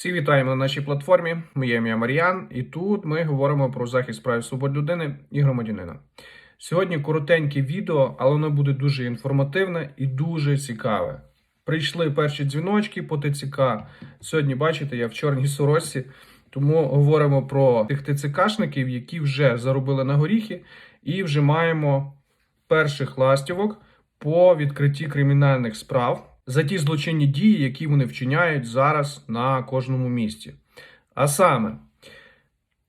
Всі вітаємо на нашій платформі. Моє ім'я Мар'ян, і тут ми говоримо про захист прав і свобод людини і громадянина. Сьогодні коротеньке відео, але воно буде дуже інформативне і дуже цікаве. Прийшли перші дзвіночки по ТЦК. Сьогодні, бачите, я в чорній сорочці, тому говоримо про тих ТЦКшників, які вже заробили на горіхи, і вже маємо перших ластівок по відкритті кримінальних справ за ті злочинні дії, які вони вчиняють зараз на кожному місці. А саме,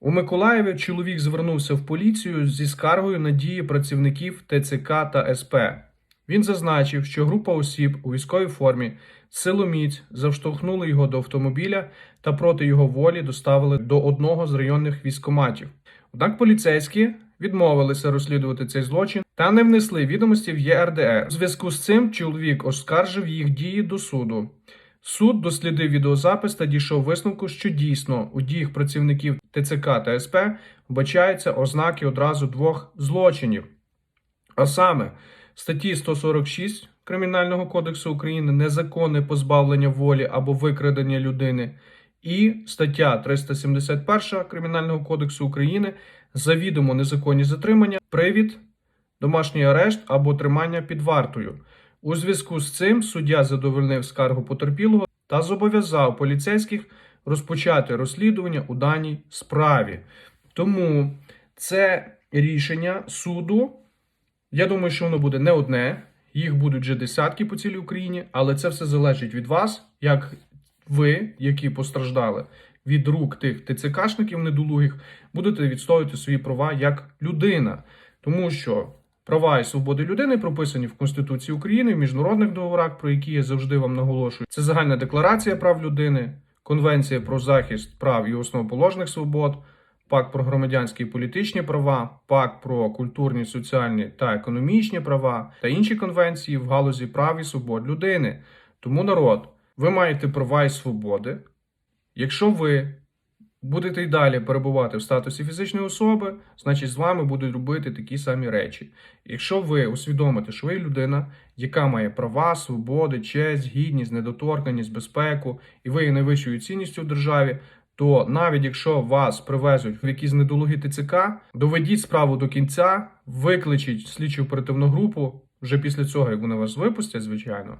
у Миколаєві чоловік звернувся в поліцію зі скаргою на дії працівників ТЦК та СП. Він зазначив, що група осіб у військовій формі силоміць завштовхнули його до автомобіля та проти його волі доставили до одного з районних військоматів. Однак поліцейські відмовилися розслідувати цей злочин та не внесли відомості в ЄРДР. У зв'язку з цим чоловік оскаржив їх дії до суду. Суд дослідив відеозапис та дійшов висновку, що дійсно у діях працівників ТЦК та СП вбачаються ознаки одразу двох злочинів. А саме статті 146 Кримінального кодексу України незаконне позбавлення волі або викрадення людини, і стаття 371 Кримінального кодексу України завідомо незаконні затримання, привід, домашній арешт або тримання під вартою. У зв'язку з цим суддя задовольнив скаргу потерпілого та зобов'язав поліцейських розпочати розслідування у даній справі. Тому це рішення суду. Я думаю, що воно буде не одне, їх будуть вже десятки по цілій Україні, але це все залежить від вас, як ви, які постраждали від рук тих ТЦКшників недолугих, будете відстоювати свої права як людина. Тому що права і свободи людини прописані в Конституції України, в міжнародних договорах, про які я завжди вам наголошую. Це загальна декларація прав людини, Конвенція про захист прав і основоположних свобод. Пакт про громадянські і політичні права, пакт про культурні, соціальні та економічні права та інші конвенції в галузі прав і свобод людини. Тому народ, ви маєте права і свободи. Якщо ви будете й далі перебувати в статусі фізичної особи, значить з вами будуть робити такі самі речі. Якщо ви усвідомите, що ви людина, яка має права, свободи, честь, гідність, недоторканність, безпеку, і ви є найвищою цінністю в державі, то навіть якщо вас привезуть в якісь недолугі ТЦК, доведіть справу до кінця, викличіть слідчу оперативну групу вже після цього, як вони вас випустять, звичайно.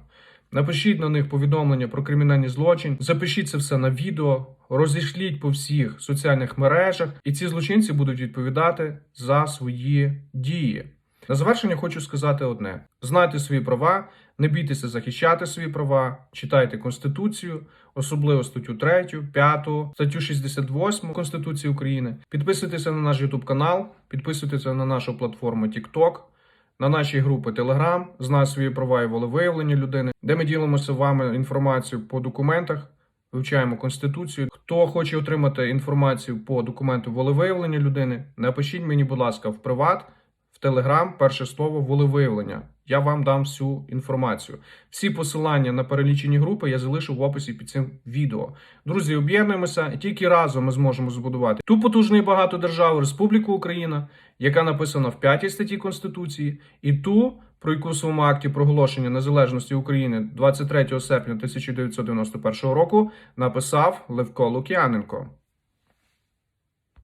Напишіть на них повідомлення про кримінальний злочин, запишіть це все на відео, розійшліть по всіх соціальних мережах, і ці злочинці будуть відповідати за свої дії. На завершення хочу сказати одне: знайте свої права, не бійтеся захищати свої права, читайте Конституцію, особливо статтю 3, 5, статтю 68 Конституції України. Підписуйтеся на наш YouTube канал, підписуйтеся на нашу платформу TikTok, на нашій групі Telegram, з свої права і волевиявлення людини, де ми ділимося з вами інформацією по документах. Вивчаємо конституцію. Хто хоче отримати інформацію по документу волевиявлення людини, напишіть мені, будь ласка, в приват, в Телеграм, перше слово волевиявлення. Я вам дам всю інформацію. Всі посилання на перелічені групи я залишу в описі під цим відео. Друзі, об'єднуємося, і тільки разом ми зможемо збудувати ту потужну і багату державу Республіку Україна, яка написана в 5 статті Конституції, і ту, про яку в своєму акті проголошення незалежності України 23 серпня 1991 року написав Левко Лук'яненко.